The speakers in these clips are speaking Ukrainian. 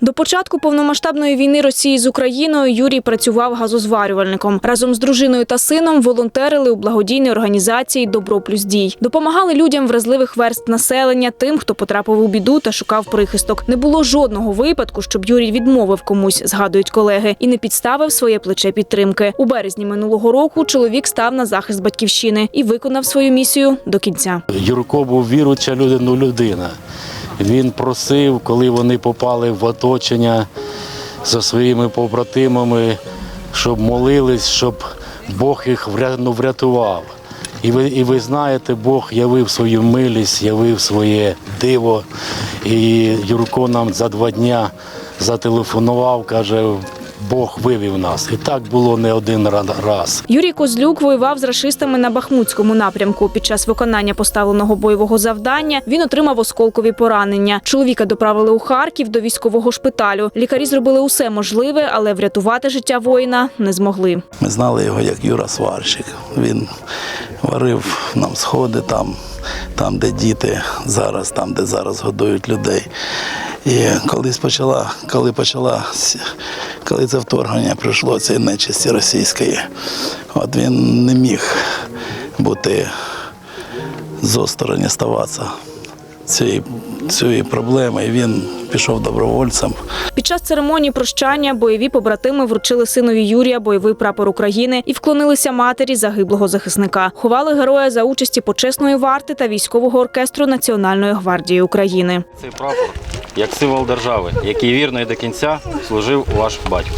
До початку повномасштабної війни Росії з Україною Юрій працював газозварювальником. Разом з дружиною та сином волонтерили у благодійній організації Добро плюс дій. Допомагали людям вразливих верств населення, тим, хто потрапив у біду та шукав прихисток. Не було жодного випадку, щоб Юрій відмовив комусь, згадують колеги, і не підставив своє плече підтримки. У березні минулого року чоловік став на захист батьківщини і виконав свою місію до кінця. Юрко був віруюча людина, людина. Він просив, коли вони попали в оточення за своїми побратимами, щоб молились, щоб Бог їх ну, врятував. І ви, і ви знаєте, Бог явив свою милість, явив своє диво. І Юрко нам за два дня зателефонував, каже, Бог вивів нас. І так було не один раз. Юрій Козлюк воював з рашистами на Бахмутському напрямку. Під час виконання поставленого бойового завдання він отримав осколкові поранення. Чоловіка доправили у Харків до військового шпиталю. Лікарі зробили усе можливе, але врятувати життя воїна не змогли. Ми знали його як Юра Сварщик. Він варив нам сходи там, там, де діти зараз, там, де зараз годують людей. І колись почала, коли почала, коли це вторгнення прийшло цієї нечисті російської, от він не міг бути з осторони ставатися цієї, цієї проблеми. І він пішов добровольцем. Під час церемонії прощання бойові побратими вручили синові Юрія бойовий прапор України і вклонилися матері загиблого захисника. Ховали героя за участі почесної варти та військового оркестру Національної гвардії України. Цей прапор як символ держави, який вірно і до кінця служив ваш батько.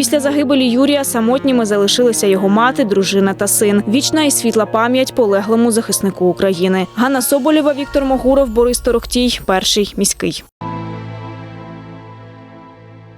Після загибелі Юрія самотніми залишилися його мати, дружина та син. Вічна і світла пам'ять полеглому захиснику України. Ганна Соболєва, Віктор Могуров, Борис Торохтій, перший міський.